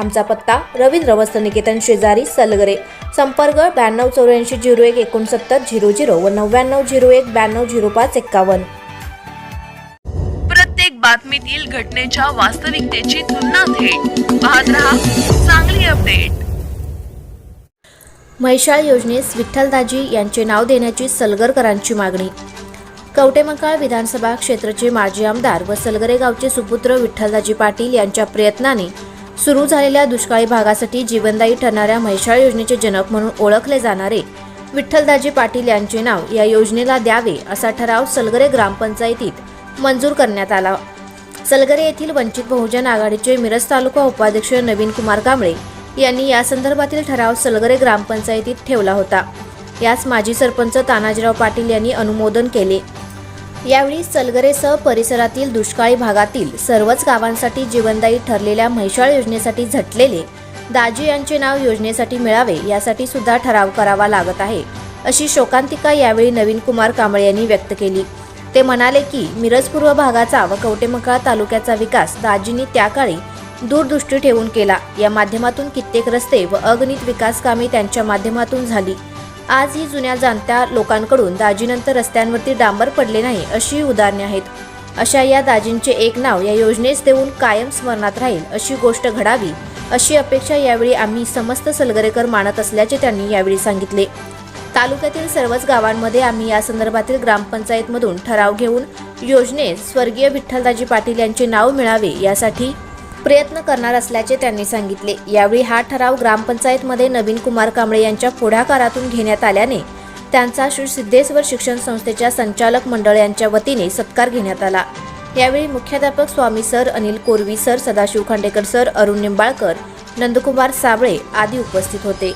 आमचा पत्ता रवींद्र वस्त्र निकेतन शेजारी सलगरे. संपर्क ब्याण्णव चौऱ्याऐंशी झिरो एक एकोणसत्तर झिरो झिरो व नव्याण्णव झिरो एक ब्याण्णव झिरो पाच एक्कावन्न. प्रत्येक बातमीतील घटनेच्या वास्तविकतेची तुलना थेट. पाहत रहा चांगली अपडेट. म्हैसाळ योजनेस विठ्ठलदाजी यांचे नाव देण्याची सलगरकरांची मागणी. कवटेमंकाळ विधानसभा क्षेत्रचे माजी आमदार व सलगरे गावचे सुपुत्र विठ्ठलदाजी पाटील यांच्या प्रयत्नाने सुरू झालेल्या दुष्काळी भागासाठी जीवनदायी ठरणाऱ्या म्हैसाळ योजनेचे जनक म्हणून ओळखले जाणारे विठ्ठलदाजी पाटील यांचे नाव या योजनेला द्यावे असा ठराव सलगरे ग्रामपंचायतीत मंजूर करण्यात आला. सलगरे येथील वंचित बहुजन आघाडीचे मिरज तालुका उपाध्यक्ष नवीन कुमार कांबळे यांनी या संदर्भातील ठराव सलगरे ग्रामपंचायतीत ठेवला होता. यास माजी सरपंच तानाजीराव पाटील यांनी अनुमोदन केले. यावेळी सलगरेसह परिसरातील दुष्काळी भागातील सर्वच गावांसाठी जीवनदायी ठरलेल्या म्हैसाळ योजनेसाठी झटलेले दाजी यांचे नाव योजनेसाठी मिळावे यासाठी सुद्धा ठराव करावा लागत आहे. अशी शोकांतिका यावेळी नवीन कुमार कांबळे यांनी व्यक्त केली. ते म्हणाले की मिरज पूर्व भागाचा व कवटेमकाळ तालुक्याचा विकास दाजींनी त्या काळी दूरदृष्टी ठेवून केला. या माध्यमातून कित्येक रस्ते व अगणित विकास कामे त्यांच्या माध्यमातून झाली. आज ही जुन्या जाणत्या लोकांकडून दाजीनंतर रस्त्यांवरती डांबर पडले नाही अशी उदाहरणे आहेत. अशा या दाजींचे एक नाव या योजनेस देऊन कायम स्मरणात राहील अशी गोष्ट घडावी अशी अपेक्षा यावेळी आम्ही समस्त सलगरेकर मानत असल्याचे त्यांनी यावेळी सांगितले. तालुक्यातील सर्वच गावांमध्ये आम्ही या संदर्भातील ग्रामपंचायतमधून ठराव घेऊन योजनेत स्वर्गीय विठ्ठलदाजी पाटील यांचे नाव मिळावे यासाठी प्रयत्न करणार असल्याचे त्यांनी सांगितले. यावेळी हा ठराव ग्रामपंचायतमध्ये नवीन कुमार कांबळे यांच्या पुढाकारातून घेण्यात आल्याने त्यांचा श्री सिद्धेश्वर शिक्षण संस्थेच्या संचालक मंडळ यांच्या वतीने सत्कार घेण्यात आला. यावेळी मुख्याध्यापक Swami sir Anil Korvi sir Sadashiv Khandekar sir Arun Nimbalkar Nandkumar Sable आदी उपस्थित होते.